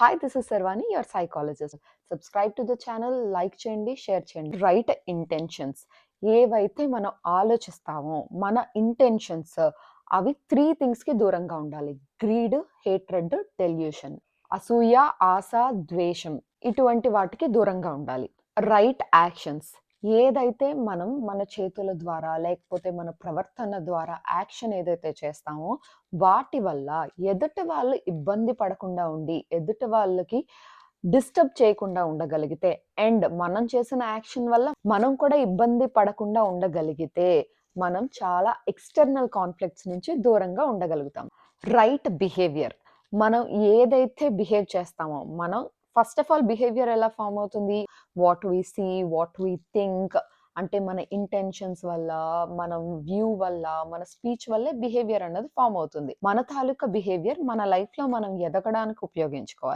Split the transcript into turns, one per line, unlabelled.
Hi this is Sarvani your psychologist subscribe to the channel like చేయండి share చేయండి. Right intentions ఏవైతే మనం ఆలోచిస్తామో మన ఇంటెన్షన్స్ అవి త్రీ థింగ్స్కి దూరంగా ఉండాలి. గ్రీడ్ హేట్రెడ్ టెల్యూషన్ అసూయ ఆశ ద్వేషం. ఇటువంటి వాటికి దూరంగా ఉండాలి. రైట్ యాక్షన్స్ ఏదైతే మనం మన చేతుల ద్వారా లేకపోతే మన ప్రవర్తన ద్వారా యాక్షన్ ఏదైతే చేస్తామో వాటి వల్ల ఎదుటి వాళ్ళు ఇబ్బంది పడకుండా ఉండి ఎదుటి వాళ్ళకి డిస్టర్బ్ చేయకుండా ఉండగలిగితే అండ్ మనం చేసిన యాక్షన్ వల్ల మనం కూడా ఇబ్బంది పడకుండా ఉండగలిగితే మనం చాలా ఎక్స్టర్నల్ కాన్ఫ్లిక్ట్స్ నుంచి దూరంగా ఉండగలుగుతాం. Right behaviour. మనం ఏదైతే బిహేవ్ చేస్తామో మనం ఫస్ట్ ఆఫ్ ఆల్ బిహేవియర్ ఎలా ఫామ్ అవుతుంది? What we see what we think అంటే మన ఇంటెన్షన్స్ వల్ల మన వ్యూ వల్ల మన స్పీచ్ వల్లే బిహేవియర్ అన్నది ఫామ్ అవుతుంది. మన తాలూకా బిహేవియర్ మన లైఫ్లో మనం ఎదగడానికి ఉపయోగించుకోవాలి.